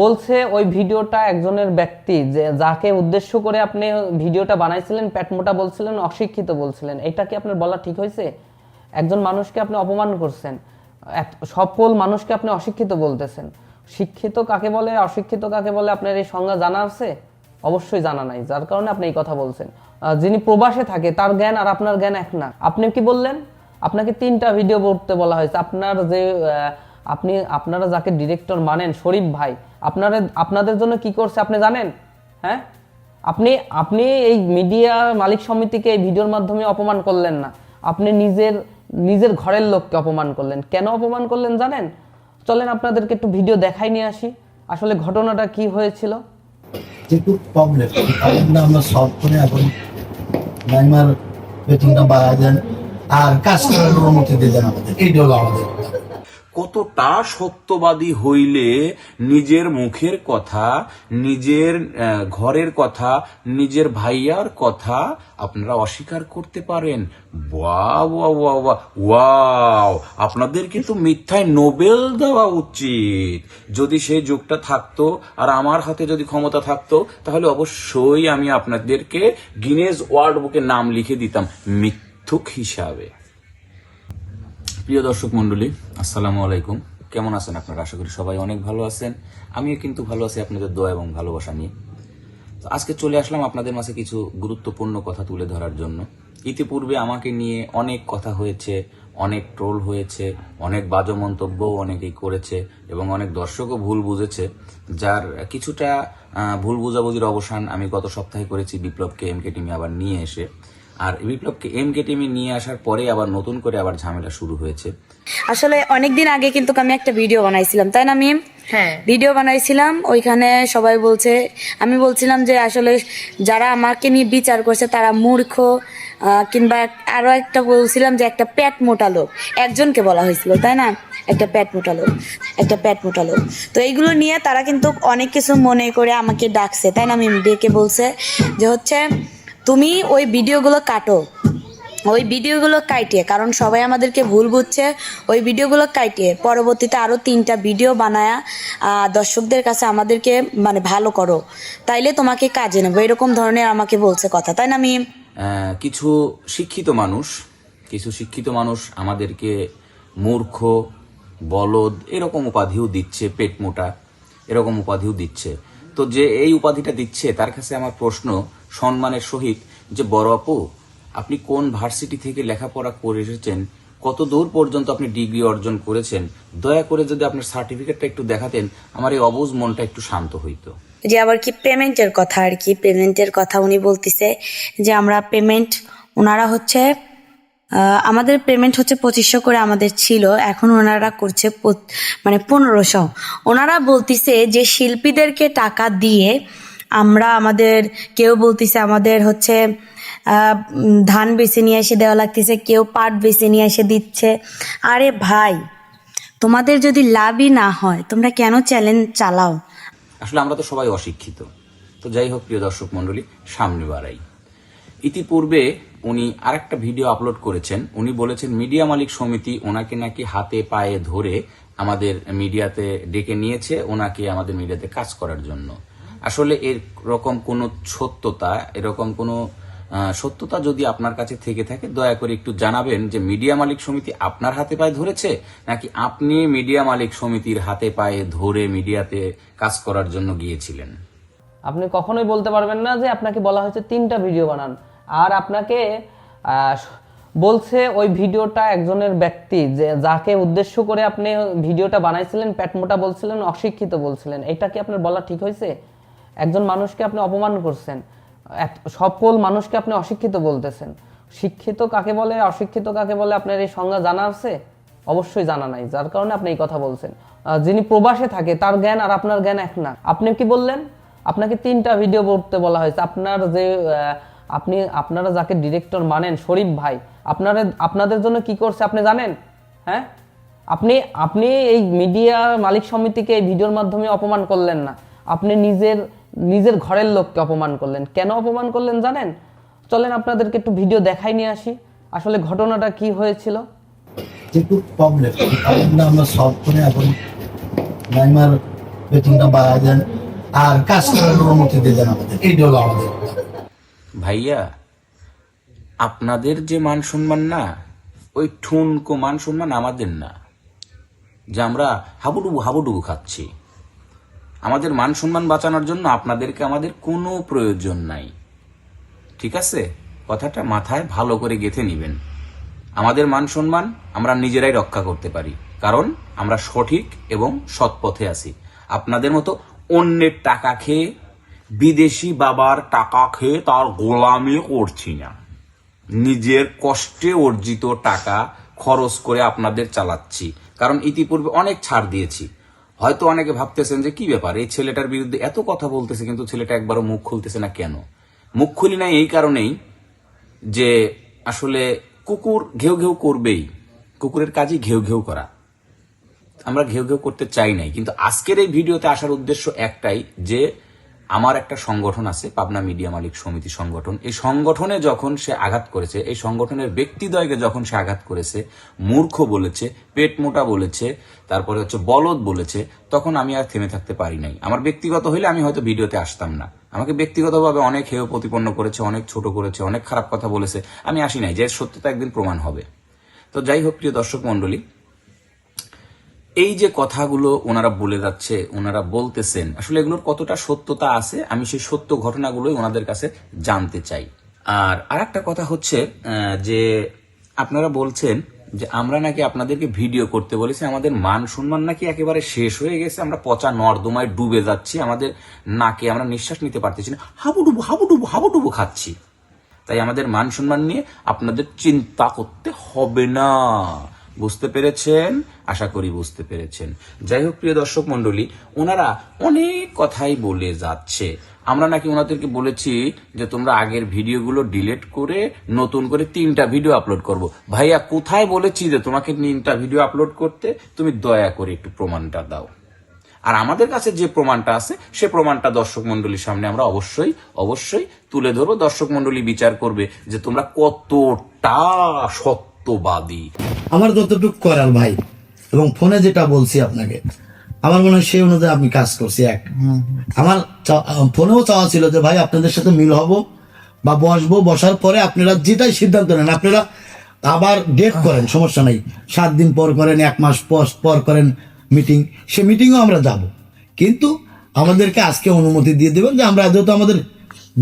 বলছে ওই ভিডিওটা একজনের ব্যক্তি যে যাকে উদ্দেশ্য করে আপনি ভিডিওটা বানাইছিলেন প্যাটমোটা বলছিলেন, অশিক্ষিত বলছিলেন। এটা কি আপনার বলা ঠিক হয়েছে? একজন মানুষকে আপনি অপমান করছেন। সকল মানুষকে আপনি অশিক্ষিত বলতেছেন। শিক্ষিত কাকে বলে? অশিক্ষিত কাকে বলে? আপনার এই সংজ্ঞা জানা আছে? অবশ্যই জানা নাই। যার কারণে আপনি এই কথা বলছেন। যিনি প্রবাসে থাকে, তার জ্ঞান আর আপনার জ্ঞান এক না। আপনি কি বললেন? আপনাকে তিনটা ভিডিও করতে বলা হয়েছে। আপনার যে আপনি, আপনারা যাকে ডিরেক্টর মানেন, শরীফ ভাই, আপনারা, আপনাদের জন্য কি করছে আপনি জানেন? হ্যাঁ? আপনি আপনি এই মিডিয়া মালিক সমিতিকে এই ভিডিওর মাধ্যমে অপমান করলেন না। আপনি নিজের নিজের ঘরের লোককে অপমান করলেন। কেন অপমান করলেন জানেন? চলেন আপনাদেরকে একটু ভিডিও দেখাই নিয়ে আসি। আসলে ঘটনাটা কি হয়েছিল? যেটু প্রবলেম আমরা সলভ করে এখন নাইমার বেতনটা দেন। আর কাজ করার অনুমতি দিয়ে দেন আমাদের। এইটা হলো আমাদের। কতটা সত্যবাদী হইলে নিজের মুখের কথা, নিজের ঘরের কথা, নিজের ভাইয়ার কথা আপনারা অস্বীকার করতে পারেন? আপনাদের কিন্তু মিথ্যায় নোবেল দেওয়া উচিত। যদি সেই যুগটা থাকতো আর আমার হাতে যদি ক্ষমতা থাকতো, তাহলে অবশ্যই আমি আপনাদেরকে গিনেজ ওয়ার্ল্ড বুকে নাম লিখে দিতাম, মিথ্যুক হিসাবে। প্রিয় দর্শক মন্ডলী, আসসালামু আলাইকুম। কেমন আছেন আপনারা? আশা করি সবাই অনেক ভালো আছেন। আমিও কিন্তু ভালো আছি আপনাদের দোয়া এবং ভালোবাসা নিয়ে। তো আজকে চলে আসলাম আপনাদের মাঝে কিছু গুরুত্বপূর্ণ কথা তুলে ধরার জন্য। ইতিপূর্বে আমাকে নিয়ে অনেক কথা হয়েছে, অনেক ট্রোল হয়েছে, অনেক বাজে মন্তব্য অনেকেই করেছে এবং অনেক দর্শকও ভুল বুঝেছে, যার কিছুটা ভুল বুঝাবুঝির অবসান আমি গত সপ্তাহে করেছি বিপ্লবকে এমকে টিমে আবার নিয়ে এসে। আর বিপ্লবকে এম কে টিমে নিয়ে আসার পরে আবার নতুন করে আবার ঝামেলা শুরু হয়েছে। আসলে অনেকদিন আগে কিন্তু আমি একটা ভিডিও বানাইছিলাম তাই না মিম? হ্যাঁ। ভিডিও বানাইছিলাম ওইখানে সবাই বলছে আমি বলছিলাম যে আসলে যারা আমাকে নিয়ে বিচার করছে তারা মূর্খ কিংবা আরও একটা বলছিলাম যে একটা পেট মোটা লোক। একজনকে বলা হয়েছিল তাই না? একটা পেট মোটা লোক একটা পেট মোটা লোক। তো এইগুলো নিয়ে তারা কিন্তু অনেক কিছু মনে করে আমাকে ডাকছে তাই না মিম? ডেকে বলছে যে হচ্ছে তুমি ওই ভিডিওগুলো কাটো। ওই ভিডিওগুলো কাইটে, কারণ সবাই আমাদেরকে ভুল বুঝছে, ওই ভিডিওগুলো কাইটে। পরবর্তীতে আরও তিনটা ভিডিও বানায়া দর্শকদের কাছে আমাদেরকে মানে ভালো করো। তাইলে তোমাকে কাজে নেব। এরকম ধরনের আমাকে বলছে কথা, তাই না আমি কিছু শিক্ষিত মানুষ, কিছু শিক্ষিত মানুষ আমাদেরকে মূর্খ, বলদ, এরকম উপাধিও দিচ্ছে, পেট মোটা, এরকম উপাধিও দিচ্ছে। তো যে এই উপাধিটা দিচ্ছে, তার কাছে আমার প্রশ্ন সম্মানের সহিত যে, বড় আপু, আপনি কোন ভার্সিটি থেকে লেখাপড়া করে এসেছেন, কত দূর পর্যন্ত আপনি ডিগ্রি অর্জন করেছেন, দয়া করে যদি আপনার সার্টিফিকেটটা একটু দেখাতেন, আমার এই অবুজ মনটা একটু শান্ত হইতো। যে, আবার কি পেমেন্টের কথা আর কি, পেমেন্টের কথা উনি বলতেছে, যে, আমরা পেমেন্ট ওনারা হচ্ছে আমাদের পেমেন্ট হচ্ছে পঁচিশশো করে আমাদের ছিল, এখন ওনারা করছে মানে পনেরোশো। ওনারা বলতিছে যে, শিল্পীদেরকে টাকা দিয়ে আমরা আমাদের, কেউ বলতেছে আমাদের হচ্ছে ধান বেছে নিয়ে এসে দেওয়া লাগতেছে, কেউ পাট বেছে নিয়ে এসে দিচ্ছে। আরে ভাই, তোমাদের যদি লাভই না হয়, তোমরা কেন চ্যালেঞ্জ চালাও? আসলে আমরা তো সবাই অশিক্ষিত। তো যাই হোক, প্রিয় দর্শক মন্ডলী সামনে বাড়াই। ইতিপূর্বে উনি আরেকটা ভিডিও আপলোড করেছেন। উনি বলেছেন, মিডিয়া মালিক সমিতি ওনাকে নাকি হাতে পায়ে ধরে আমাদের মিডিয়াতে ডেকে নিয়েছে, ওনাকে আমাদের মিডিয়াতে কাজ করার জন্য। আসলে এরকম কোনো সত্যতা, এরকম কোনো সত্যতা যদি আপনার কাছে থেকে থাকে, দয়া করে একটু জানাবেন যে মিডিয়া মালিক সমিতি আপনার হাতে পায়ে ধরেছে, নাকি আপনি মিডিয়া মালিক সমিতির হাতে পায়ে ধরে মিডিয়াতে কাজ করার জন্য গিয়েছিলেন? আপনি কখনোই বলতে পারবেন না যে আপনাকে বলা হয়েছে তিনটা ভিডিও বানান। আর আপনাকে বলছে ওই ভিডিওটা একজনের ব্যক্তি যে যাকে উদ্দেশ্য করে আপনি ভিডিওটা বানাইছিলেন প্যাটমোটা বলছিলেন, অশিক্ষিত বলছিলেন। এটা কি আপনার বলা ঠিক হয়েছে? একজন মানুষকে আপনি অপমান করছেন সকল মানুষকে আপনি অশিক্ষিত বলতেছেন। শিক্ষিত কাকে বলে, অশিক্ষিত কাকে বলে আপনার এই সংজ্ঞা জানা আছে? অবশ্যই জানা নাই, যার কারণে আপনি এই কথা বলছেন। যিনি প্রবাসে থাকে, তার জ্ঞান আর আপনার জ্ঞান এক না। আপনি কি বললেন? আপনাকে তিনটা ভিডিও করতে বলা হয়েছে। আপনার যে আপনি, আপনারা যাকে ডিরেক্টর মানেন, শরীফ ভাই, আপনারা, আপনাদের জন্য কি করছে আপনি জানেন? হ্যাঁ? আপনি আপনি এই মিডিয়া মালিক সমিতিকে এই ভিডিওর মাধ্যমে অপমান করলেন না। আপনি নিজের নিজের ঘরের লোককে অপমান করলেন। কেন অপমান করলেন জানেন? চলেন আপনাদেরকে একটু ভিডিও দেখাই নিয়ে আসি। আসলে ঘটনাটা কি হয়েছিল? যেটু প্রবলেম প্রবলেমটা আমরা সলভ করে এখন নাইমার বেটিংটা বাড়ায় দেন আর কাজ করার অনুমতি দিয়ে দেন আমাদের। এইটা হলো আমাদের। ভাইয়া আপনাদের যে মান সম্মান না ওই ঠুনকো মান সম্মান আমাদের না। যে আমরা হাবুডুবু হাবুডুবু খাচ্ছি। আমাদের মান সম্মান বাঁচানোর জন্য আপনাদেরকে আমাদের কোনো প্রয়োজন নাই। ঠিক আছে? কথাটা মাথায় ভালো করে গেঁথে নিবেন। আমাদের মান সম্মান আমরা নিজেরাই রক্ষা করতে পারি, কারণ আমরা সঠিক এবং সৎ পথে আছি। আপনাদের মতো অন্যের টাকা খেয়ে, বিদেশি বাবার টাকা খেয়ে তার গোলামি করছি না। নিজের কষ্টে অর্জিত টাকা খরচ করে আপনাদের চালাচ্ছি, কারণ ইতিপূর্বে অনেক ছাড় দিয়েছি। হয়তো অনেকে ভাবতেছেন যে কি ব্যাপার? এই ছেলেটার বিরুদ্ধে এত কথা বলতেছে, কিন্তু ছেলেটা একবারও মুখ খুলতেছে না কেন? মুখ খুলি নাই এই কারণেই যে আসলে কুকুর ঘেউ ঘেউ করবেই। কুকুরের কাজই ঘেউ ঘেউ করা। আমরা ঘেউ ঘেউ করতে চাই নাই। কিন্তু আজকের এই ভিডিওতে আসার উদ্দেশ্য একটাই যে আমার একটা সংগঠন আছে, পাবনা মিডিয়া মালিক সমিতি সংগঠন। এই সংগঠনে যখন সে আঘাত করেছে, এই সংগঠনের ব্যক্তিদ্বয়কে যখন সে আঘাত করেছে, মূর্খ বলেছে, পেট মোটা বলেছে, তারপরে হচ্ছে বলদ বলেছে, তখন আমি আর থেমে থাকতে পারি নাই। আমার ব্যক্তিগত হইলে আমি হয়তো ভিডিওতে আসতাম না। আমাকে ব্যক্তিগতভাবে অনেক হেয় প্রতিপন্ন করেছে, অনেক ছোট করেছে, অনেক খারাপ কথা বলেছে। আমি আসি নাই, যে সত্যতা একদিন প্রমাণ হবে। তো যাই হোক, প্রিয় দর্শক মন্ডলী এই যে কথাগুলো ওনারা বলে যাচ্ছে, ওনারা বলতেছেন, আসলে এগুলোর কতটা সত্যতা আছে, আমি সেই সত্য ঘটনাগুলোই ওনাদের কাছে জানতে চাই। আর আরেকটা কথা হচ্ছে যে আপনারা বলছেন যে আমরা নাকি আপনাদেরকে ভিডিও করতে বলেছি, আমাদের মান সম্মান নাকি একেবারে শেষ হয়ে গেছে, আমরা পচা নর্দমায় ডুবে যাচ্ছি, আমাদের নাকে আমরা নিঃশ্বাস নিতে পারতেছি না, হাবুডুবু হাবুডুবু হাবুডুবু খাচ্ছি। তাই আমাদের মান সম্মান নিয়ে আপনাদের চিন্তা করতে হবে না। বুঝতে পেরেছেন? আশা করি বুঝতে পেরেছেন। যাই হোক, প্রিয় দর্শক মন্ডলী ওনারা অনেক কথাই বলে যাচ্ছে। আমরা নাকি ওনাদেরকে বলেছি যে তোমরা আগের ভিডিওগুলো ডিলিট করে নতুন করে তিনটা ভিডিও আপলোড করব। ভাইয়া, কোথায় বলেছি যে তোমাকে তিনটা ভিডিও আপলোড করতে? তুমি দয়া করে একটু প্রমাণটা দাও। আর আমাদের কাছে যে প্রমাণটা আছে, সে প্রমাণটা দর্শক মন্ডলীর সামনে আমরা অবশ্যই অবশ্যই তুলে ধরবো। দর্শক মন্ডলী বিচার করবে যে তোমরা কতটা সত্যবাদী। আমার যতটুকু করার ভাই এবং ফোনে যেটা বলছি আপনাকে আমার মনে হয় সেই অনুযায়ী আমি কাজ করছি এক। আমার ফোনেও চাওয়া ছিল যে ভাই আপনাদের সাথে মিল হব বা বসবো। বসার পরে আপনারা যেটাই সিদ্ধান্ত নেন আপনারা আবার ডেট করেন সমস্যা নাই। সাত দিন পর করেন এক মাস পর পর করেন মিটিং সে মিটিংও আমরা যাব। কিন্তু আমাদেরকে আজকে অনুমতি দিয়ে দেবেন যে আমরা যেহেতু আমাদের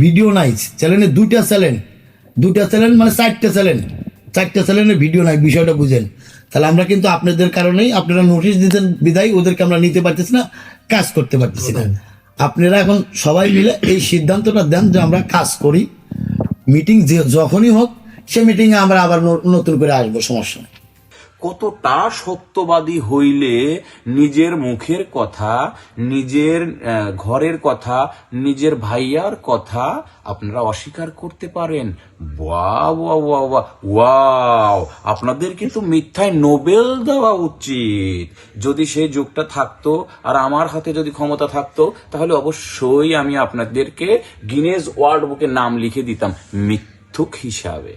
ভিডিও নাই চ্যানেলে দুইটা চ্যানেল দুইটা চ্যানেল মানে চারটে চ্যানেল চারটে চ্যানেলের ভিডিও নাই বিষয়টা বুঝেন। তাহলে আমরা কিন্তু আপনাদের কারণেই আপনারা নোটিশ দিতেন বিদায়, ওদেরকে আমরা নিতে পারতেছি না, কাজ করতে পারতেছি না। আপনারা এখন সবাই মিলে এই সিদ্ধান্তটা দেন যে আমরা কাজ করি। মিটিং যে যখনই হোক, সে মিটিংয়ে আমরা আবার নতুন করে আসব, সমস্যা নেই। কতটা সত্যবাদী হইলে নিজের মুখের কথা, নিজের ঘরের কথা, নিজের ভাইয়ার কথা আপনারা অস্বীকার করতে পারেন। আপনাদের কিন্তু মিথ্যায় নোবেল দেওয়া উচিত। যদি সেই যুগটা থাকতো আর আমার হাতে যদি ক্ষমতা থাকতো, তাহলে অবশ্যই আমি আপনাদেরকে গিনেজ ওয়ার্ল্ড বুকে নাম লিখে দিতাম, মিথ্যুক হিসাবে।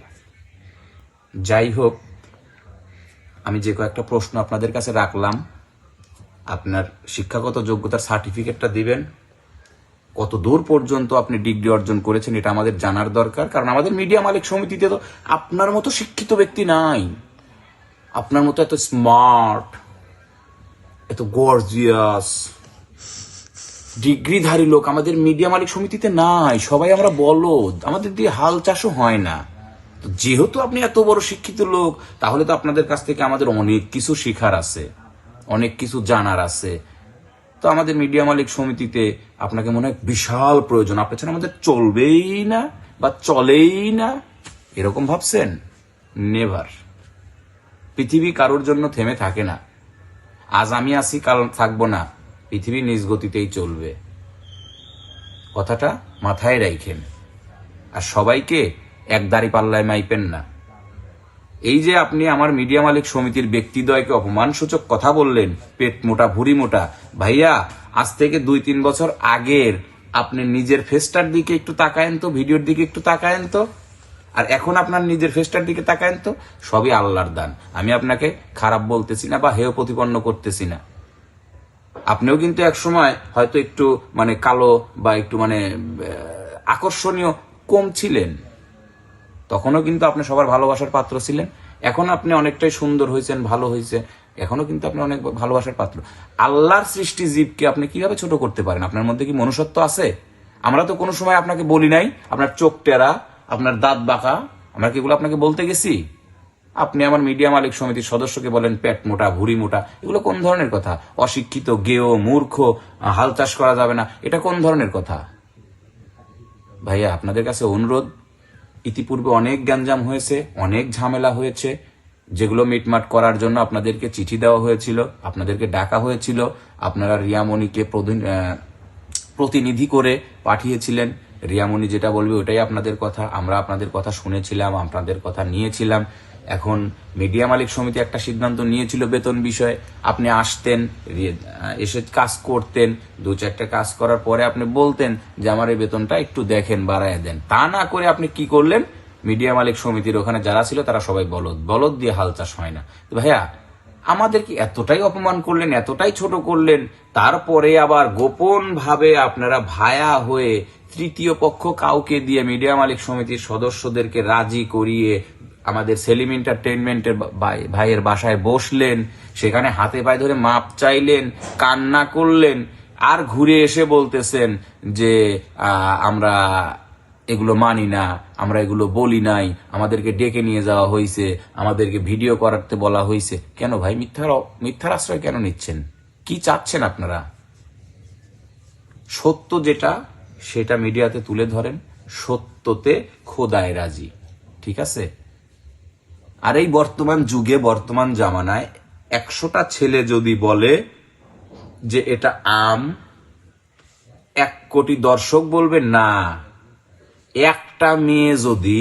যাই হোক আমি যে কয়েকটা প্রশ্ন আপনাদের কাছে রাখলাম, আপনার শিক্ষাগত যোগ্যতার সার্টিফিকেটটা দিবেন, কত দূর পর্যন্ত আপনি ডিগ্রি অর্জন করেছেন এটা আমাদের জানার দরকার, কারণ আমাদের মিডিয়া মালিক সমিতিতে তো আপনার মতো শিক্ষিত ব্যক্তি নাই। আপনার মতো এত স্মার্ট, এত গর্জিয়াস, ডিগ্রিধারী লোক আমাদের মিডিয়া মালিক সমিতিতে নাই, সবাই আমরা বলো আমাদের দিয়ে হাল চাষও হয় না। যেহেতু আপনি এত বড় শিক্ষিত লোক, তাহলে তো আপনাদের কাছ থেকে আমাদের অনেক কিছু শেখার আছে, অনেক কিছু জানার আছে। তো আমাদের মিডিয়া মালিক সমিতিতে আপনাকে মনে হয় বিশাল প্রয়োজন। আপনার ছাড়া আমাদের চলবেই না বা চলেই না। এরকম ভাবছেন? নেভার পৃথিবী কারোর জন্য থেমে থাকে না। আজ আমি আসি কাল থাকব না। পৃথিবী নিজ গতিতেই চলবে। কথাটা মাথায় রাখেন আর সবাইকে এক দাড়ি পাল্লায় মাইপেন না। এই যে আপনি আমার মিডিয়া মালিক সমিতির ব্যক্তিদ্বয়কে অপমানসূচক কথা বললেন, পেট মোটা, ভুড়ি মোটা, ভাইয়া, আজ থেকে দুই তিন বছর আগের, আপনি নিজের ফেসটার দিকে একটু তাকায়েন তো, ভিডিওর দিকে একটু তাকায়েন তো। আর এখন আপনার নিজের ফেসটার দিকে তাকায়েন তো, সবই আল্লাহর দান। আমি আপনাকে খারাপ বলতেছি না বা হেয় প্রতিপন্ন করতেছি না। আপনিও কিন্তু এক সময় হয়তো একটু মানে কালো বা একটু মানে আকর্ষণীয় কম ছিলেন। তখনও কিন্তু আপনি সবার ভালোবাসার পাত্র ছিলেন। এখন আপনি অনেকটাই সুন্দর হয়েছেন, ভালো হয়েছে। এখনও কিন্তু আপনি অনেক ভালোবাসার পাত্র। আল্লাহর সৃষ্টি জীবকে আপনি কীভাবে ছোট করতে পারেন? আপনার মধ্যে কি মনুষ্যত্ব আছে? আমরা তো কোনো সময় আপনাকে বলি নাই, আপনার চোখ টেরা, আপনার দাঁত বাঁকা। আমরা কি এগুলো আপনাকে বলতে গেছি? আপনি আমার মিডিয়া মালিক সমিতির সদস্যকে বলেন, পেট মোটা, ভুড়ি মোটা। এগুলো কোন ধরনের কথা? অশিক্ষিত গেও মূর্খ, হাল চাষ করা যাবে না। এটা কোন ধরনের কথা? ভাইয়া, আপনাদের কাছে অনুরোধ ইতিপূর্বে অনেক গ্যাঞ্জাম হয়েছে, অনেক ঝামেলা হয়েছে, যেগুলো মিটমাট করার জন্য আপনাদেরকে চিঠি দেওয়া হয়েছিল, আপনাদেরকে ডাকা হয়েছিল, আপনারা রিয়ামণিকে প্রতিনিধি করে পাঠিয়েছিলেন। রিয়ামণি যেটা বলবে ওটাই আপনাদের কথা, আমরা আপনাদের কথা শুনেছিলাম, আপনাদের কথা নিয়েছিলাম। এখন মিডিয়া মালিক সমিতি একটা সিদ্ধান্ত নিয়েছিল বেতন বিষয়ে। আপনি আসতেন এসে কাজ করতেন, দু চারটা কাজ করার পরে আপনি বলতেন যে আমার এই বেতনটা একটু দেখেন বাড়ায় দেন। তা না করে আপনি কি করলেন? মিডিয়া মালিক সমিতির ওখানে যারা ছিল তারা সবাই বলদ। বলদ দিয়ে হাল চাষ হয় না। ভাইয়া, আমাদের কি এতটাই অপমান করলেন, এতটাই ছোট করলেন, তারপরে আবার গোপন ভাবে আপনারা ভায়া হয়ে তৃতীয় পক্ষ কাউকে দিয়ে মিডিয়া মালিক সমিতির সদস্যদেরকে রাজি করিয়ে আমাদের সেলিম এন্টারটেনমেন্টের ভাই- ভাইয়ের বাসায় বসলেন, সেখানে হাতে পায়ে ধরে মাপ চাইলেন, কান্না করলেন, আর ঘুরে এসে বলতেছেন যে আমরা এগুলো মানি না, আমরা এগুলো বলি নাই, আমাদেরকে ডেকে নিয়ে যাওয়া হয়েছে আমাদেরকে ভিডিও করাতে বলা হয়েছে কেন ভাই, মিথ্যার মিথ্যার আশ্রয় কেন নিচ্ছেন? কি চাচ্ছেন আপনারা? সত্য যেটা, সেটা মিডিয়াতে তুলে ধরেন, সত্যতে খোদায় রাজি। ঠিক আছে? আর এই বর্তমান যুগে, বর্তমান জামানায় একশোটা ছেলে যদি বলে যে এটা আম, এক কোটি দর্শক বলবে না। একটা মেয়ে যদি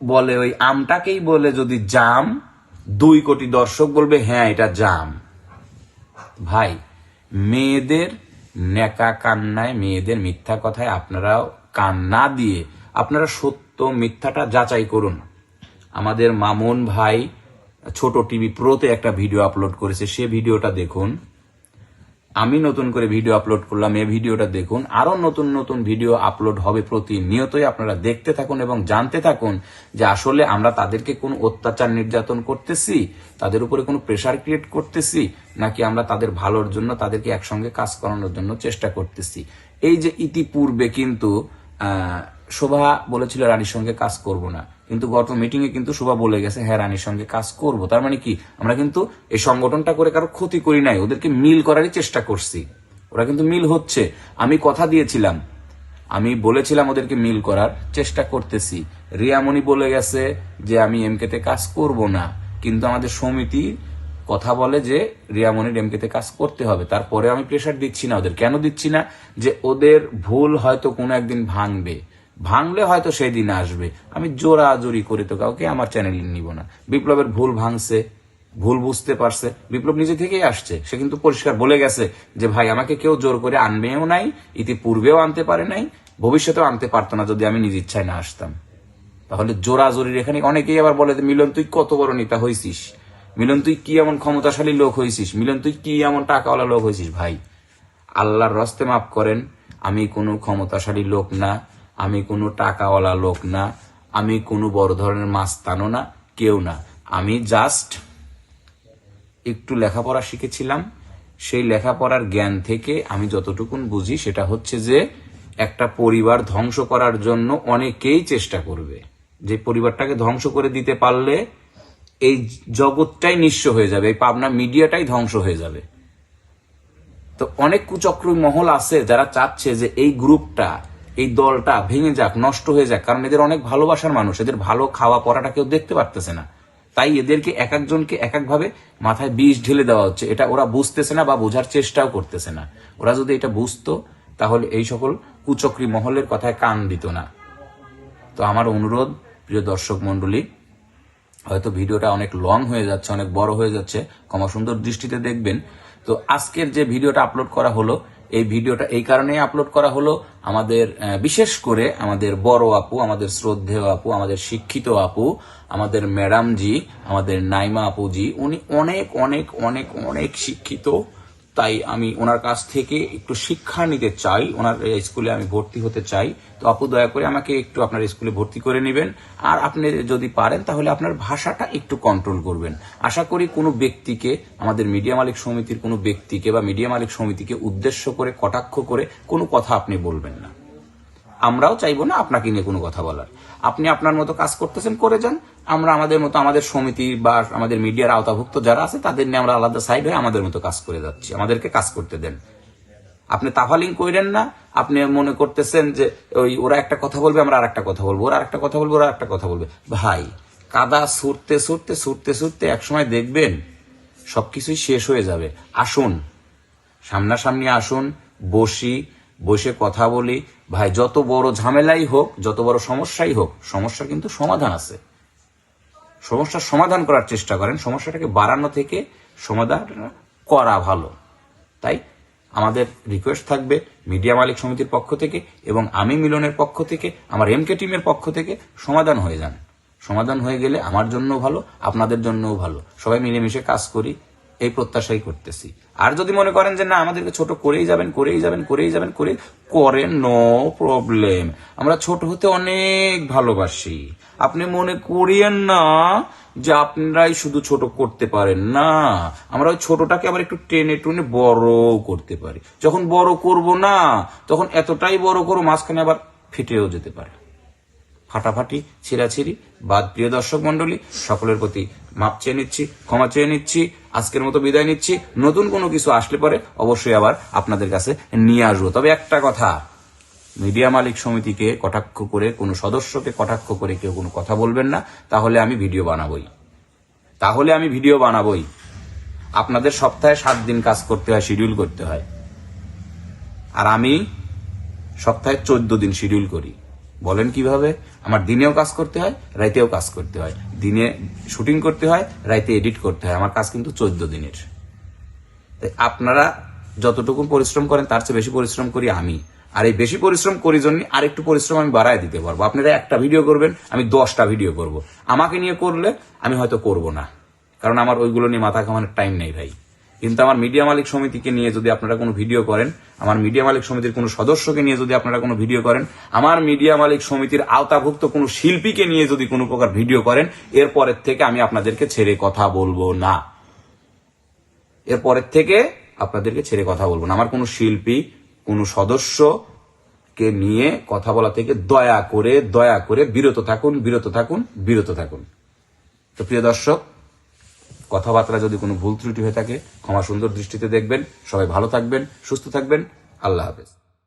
বলে ওই আমটাকেই বলে যদি জাম, দুই কোটি দর্শক বলবে হ্যাঁ এটা জাম। ভাই, মেয়েদের নেকা কান্নায়, মেয়েদের মিথ্যা কথায় আপনারা কান না দিয়ে আপনারা সত্য মিথ্যাটা যাচাই করুন। আমাদের মামুন ভাই ছোট টিভি প্রোতে একটা ভিডিও আপলোড করেছে, সে ভিডিওটা দেখুন। আমি নতুন করে ভিডিও আপলোড করলাম, এই ভিডিওটা দেখুন। আরও নতুন নতুন ভিডিও আপলোড হবে প্রতিনিয়তই আপনারা দেখতে থাকুন এবং জানতে থাকুন যে আসলে আমরা তাদেরকে কোনো অত্যাচার নির্যাতন করতেছি, তাদের উপরে কোনো প্রেশার ক্রিয়েট করতেছি, নাকি আমরা তাদের ভালোর জন্য, তাদেরকে একসঙ্গে কাজ করানোর জন্য চেষ্টা করতেছি। এই যে ইতিপূর্বে কিন্তু শোভা বলেছিল, রানীর সঙ্গে কাজ করব না। কিন্তু গত মিটিংয়ে কিন্তু শোভা বলে গেছে হ্যাঁ রানীর সঙ্গে কাজ করব। তার মানে কি? আমরা কিন্তু এই সংগঠনটা করে কারও ক্ষতি করি নাই, ওদেরকে মিল করারই চেষ্টা করছি। ওরা কিন্তু মিল হচ্ছে। আমি কথা দিয়েছিলাম, আমি বলেছিলাম ওদেরকে মিল করার চেষ্টা করতেছি। রিয়ামণি বলে গেছে যে, আমি এমকেতে কাজ করব না। কিন্তু আমাদের সমিতি কথা বলে যে রিয়ামনির এমকেতে কাজ করতে হবে। তারপরে আমি প্রেশার দিচ্ছি না, ওদের কেন দিচ্ছি না? যে, ওদের ভুল হয়তো কোনো একদিন ভাঙবে। ভাঙলে হয়তো সেই দিন আসবে। আমি জোরাজোরি করে তো কাউকে আমার চ্যানেলে নিব না। বিপ্লবের ভুল ভাঙছে ভুল বুঝতে পারছে। বিপ্লব নিজে থেকেই আসছে। সে কিন্তু পরিষ্কার বলে গেছে যে ভাই আমাকে কেউ জোর করে আনবেও নাই ইতিপূর্বেও আনতে পারে নাই ভবিষ্যতেও আনতে পারতো না যদি আমি নিজ ইচ্ছায় না আসতাম। তাহলে জোরা জোরাজোরির এখানে অনেকেই আবার বলে যে, মিলন তুই কত বড় নেতা হয়েছিস মিলন তুই কি এমন ক্ষমতাশালী লোক হয়েছিস মিলন তুই কি এমন টাকাওয়ালা লোক হয়েছিস ভাই আল্লাহর রস্তে মাফ করেন আমি কোনো ক্ষমতাশালী লোক না। আমি কোনো টাকাওয়ালা লোক না, আমি কোনো বড় ধরনের মাস্তানও না, কেউ না। আমি জাস্ট একটু লেখাপড়া শিখেছিলাম। সেই লেখাপড়ার জ্ঞান থেকে আমি যতটুকুন বুঝি সেটা হচ্ছে যে একটা পরিবার ধ্বংস করার জন্য অনেকেই চেষ্টা করবে। যে পরিবারটাকে ধ্বংস করে দিতে পারলে এই জগৎটাই নিঃস্ব হয়ে যাবে, এই পাবনা মিডিয়াটাই ধ্বংস হয়ে যাবে। তো অনেক কুচক্র মহল আছে যারা চাচ্ছে যে এই গ্রুপটা এই দলটা ভেঙে যাক, নষ্ট হয়ে যাক, কারণ এদের অনেক ভালোবাসার মানুষ, এদের ভালো খাওয়া পড়াটা কেউ দেখতে পারতেছে না। তাই এদেরকে এক একজনকে এক একভাবে মাথায় বিষ ঢেলে দেওয়া হচ্ছে। এটা ওরা বুঝতেছে না বা বোঝার চেষ্টাও করতেছে না। ওরা যদি এটা বুঝতো, তাহলে এই সকল কুচক্রী মহলের কথায় কান দিত না। তো আমার অনুরোধ, প্রিয় দর্শক মন্ডলী হয়তো ভিডিওটা অনেক লং হয়ে যাচ্ছে, অনেক বড় হয়ে যাচ্ছে, ক্ষমা সুন্দর দৃষ্টিতে দেখবেন। তো আজকের যে ভিডিওটা আপলোড করা হলো এই ভিডিওটা এই কারণেই আপলোড করা হলো। আমাদের বিশেষ করে আমাদের বড় আপু, আমাদের শ্রদ্ধেয় আপু, আমাদের শিক্ষিত আপু, আমাদের ম্যাডাম জি, আমাদের নাইমা আপুজি, উনি অনেক অনেক অনেক অনেক শিক্ষিত। তাই আমি ওনার কাছ থেকে একটু শিক্ষা নিতে চাই। ওনার স্কুলে আমি ভর্তি হতে চাই। তো আপু দয়া করে আমাকে একটু আপনার স্কুলে ভর্তি করে নেবেন। আর আপনি যদি পারেন, তাহলে আপনার ভাষাটা একটু কন্ট্রোল করবেন। আশা করি কোনো ব্যক্তিকে, আমাদের মিডিয়া মালিক সমিতির কোনো ব্যক্তিকে বা মিডিয়া মালিক সমিতিকে উদ্দেশ্য করে, কটাক্ষ করে কোনো কথা আপনি বলবেন না। আমরাও চাইব না আপনাকে নিয়ে কোনো কথা বলার। আপনি আপনার মতো কাজ করতেছেন, করে যান। আমরা আমাদের মতো আমাদের সমিতি বা আমাদের মিডিয়ার আওতাভুক্ত যারা আছে, তাদের নিয়ে আমরা আলাদা সাইড হয়ে আমাদের মতো কাজ করে যাচ্ছি। আমাদেরকে কাজ করতে দেন। আপনি তাফালিং কইরেন না। আপনি মনে করতেছেন যে ওই ওরা একটা কথা বলবে, আমরা আর একটা কথা বলব। ওরা একটা কথা বলব, ওরা একটা কথা বলবে। ভাই, কাদা ছুটতে ছুটতে ছুটতে ছুটতে একসময় দেখবেন সবকিছুই শেষ হয়ে যাবে। আসুন, সামনাসামনি আসুন, বসি বসে কথা বলি, ভাই, যত বড় ঝামেলাই হোক, যত বড় সমস্যাই হোক, সমস্যার কিন্তু সমাধান আছে। সমস্যার সমাধান করার চেষ্টা করেন, সমস্যাটাকে বাড়ানো থেকে সমাধান করা ভালো। তাই আমাদের রিকোয়েস্ট থাকবে মিডিয়া মালিক সমিতির পক্ষ থেকে এবং আমি মিলনের পক্ষ থেকে, আমার এমকে টিমের পক্ষ থেকে সমাধান হয়ে যান। সমাধান হয়ে গেলে আমার জন্যও ভালো, আপনাদের জন্যও ভালো। সবাই মিলেমিশে কাজ করি। এই প্রত্যাশাই করতেছি। আর যদি মনে করেন যে না, আমাদেরকে ছোট করেই যাবেন করেই যাবেন করেই যাবেন, করে করেন নো প্রবলেম আমরা ছোট হতে অনেক ভালোবাসি। আপনি মনে করিয়েন না যে আপনারাই শুধু ছোট করতে পারেন না। আমরা ওই ছোটটাকে আবার একটু টেনে টুনে বড় করতে পারি। যখন বড় করব না, তখন এতটাই বড় করো মাঝখানে আবার ফেটেও যেতে পারে। ফাটাফাটি, ছিঁড়াছিঁড়ি। বাদ, প্রিয় দর্শক মন্ডলী সকলের প্রতি মাপ চেয়ে নিচ্ছি, ক্ষমা চেয়ে নিচ্ছি, আজকের মতো বিদায় নিচ্ছি। নতুন কোনো কিছু আসলে পরে অবশ্যই আবার আপনাদের কাছে নিয়ে আসব। তবে একটা কথা, মিডিয়া মালিক সমিতিকে কটাক্ষ করে, কোনো সদস্যকে কটাক্ষ করে কেউ কোনো কথা বলবেন না, তাহলে আমি ভিডিও বানাবই। তাহলে আমি ভিডিও বানাবই। আপনাদের সপ্তাহে সাত দিন কাজ করতে হয়, শিডিউল করতে হয়। আর আমি সপ্তাহে চোদ্দ দিন শিডিউল করি। বলেন কীভাবে? আমার দিনেও কাজ করতে হয়, রাইতেও কাজ করতে হয়। দিনে শুটিং করতে হয়, রাইতে এডিট করতে হয়। আমার কাজ কিন্তু চোদ্দ দিনের। তাই আপনারা যতটুকু পরিশ্রম করেন, তার চেয়ে বেশি পরিশ্রম করি আমি। আর এই বেশি পরিশ্রম করি জন্য আর একটু পরিশ্রম আমি বাড়ায় দিতে পারব। আপনারা একটা ভিডিও করবেন, আমি দশটা ভিডিও করব। আমাকে নিয়ে করলে আমি হয়তো করব না। কারণ আমার ওইগুলো নিয়ে মাথা কামানোর টাইম নেই ভাই। কিন্তু আমার মিডিয়া মালিক সমিতিকে নিয়ে যদি আপনারা কোনো ভিডিও করেন, আমার মিডিয়া মালিক সমিতির কোনো সদস্যকে নিয়ে যদি আপনারা কোনো ভিডিও করেন, আমার মিডিয়া মালিক সমিতির আওতাভুক্ত কোনো শিল্পীকে নিয়ে যদি কোনো প্রকার ভিডিও করেন, এরপরের থেকে আমি আপনাদেরকে ছেড়ে কথা বলব না। এরপরের থেকে আপনাদেরকে ছেড়ে কথা বলব না। আমার কোনো শিল্পী, কোনো সদস্যকে নিয়ে কথা বলা থেকে দয়া করে দয়া করে বিরত থাকুন বিরত থাকুন বিরত থাকুন। তো প্রিয় দর্শক কথাবার্তা যদি কোনো ভুল ত্রুটি হয়ে থাকে, ক্ষমা সুন্দর দৃষ্টিতে দেখবেন। সবাই ভালো থাকবেন, সুস্থ থাকবেন। আল্লাহ হাফেজ।